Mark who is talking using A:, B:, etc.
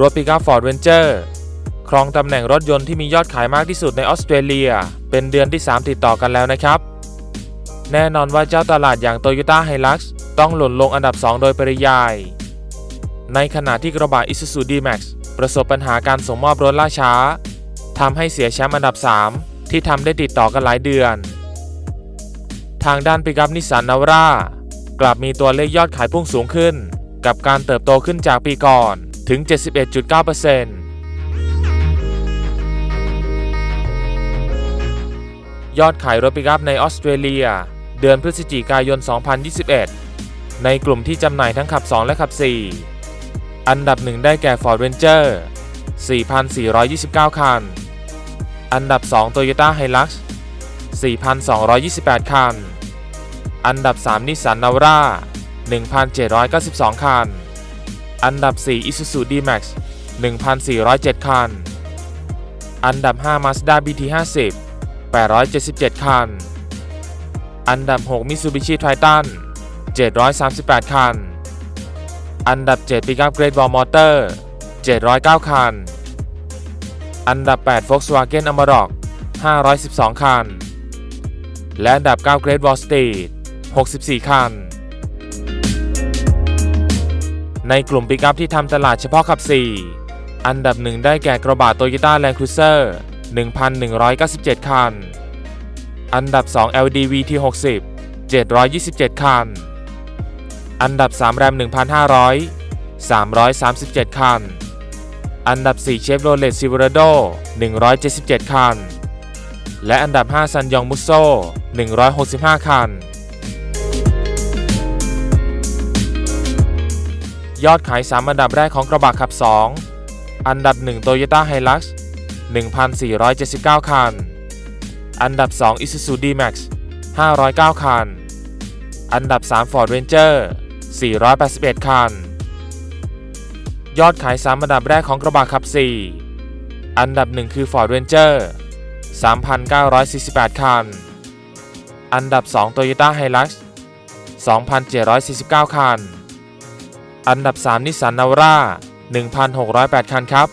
A: รถปิกอัพ Ford Ranger ครองตำแหน่งรถยนต์ที่มียอดขายมากที่สุดในออสเตรเลีย เป็นเดือนที่ 3 ติดต่อกันแล้วนะครับ แน่นอนว่าเจ้าตลาดอย่าง Toyota Hilux ต้องหล่นลงอันดับ 2 โดยปริยาย ในขณะที่กระบะ Isuzu D-Max ประสบปัญหาการส่งมอบรถล่าช้าทำให้เสียแชมป์อันดับ 3 ที่ทำได้ติดต่อกันหลายเดือน ทางด้านปิกัพนิสสันนาวร่ากลับมีตัวเลขยอดขายพุ่งสูงขึ้น กับการเติบโตขึ้นจากปีก่อน ถึง 71.9%ยอดขายรถปิกอัพในออสเตรเลีย เดือนพฤศจิกายน 2021 ในกลุ่มที่จำหน่ายทั้งขับ 2 และขับ 4 อันดับหนึ่งได้แก่ Ford Ranger 4,429 คัน อันดับ 2 Toyota Hilux 4,228 คัน อันดับ 3 Nissan Navara 1,792 คัน อันดับ 4 Isuzu D-Max 1,407 คัน อันดับ 5 Mazda BT50 877 คัน อันดับ 6 Mitsubishi Triton 738 คัน อันดับ 7 Pickup Great Wall Motor 709 คัน อันดับ 8 Volkswagen Amarok 512 คัน และอันดับ 9 Great Wall Street 64 คัน ในกลุ่มปิกอัพที่ทำตลาดเฉพาะขับ 4 อันดับหนึ่งได้แก่กระบะ Toyota Land Cruiser 1,197 คัน อันดับ 2 LDV T60 727 คัน อันดับ3 Ram 1,500 337 คัน อันดับ4 Chevrolet Silverado 177 คัน และอันดับ5 Sanyong Musso 165 คัน ยอดขาย 3 อันดับแรกของกระบะขับ 2 อันดับ 1 Toyota Hilux 1,479 คัน อันดับ 2 Isuzu D-Max 509 คัน อันดับ 3 Ford Ranger 481 คัน ยอดขาย 3 อันดับแรกของกระบะขับ 4 อันดับ 1 คือ Ford Ranger 3,948 คัน อันดับ 2 Toyota Hilux 2,749 คัน อันดับ 3 นิสสันนาวร่า1,608 คันครับ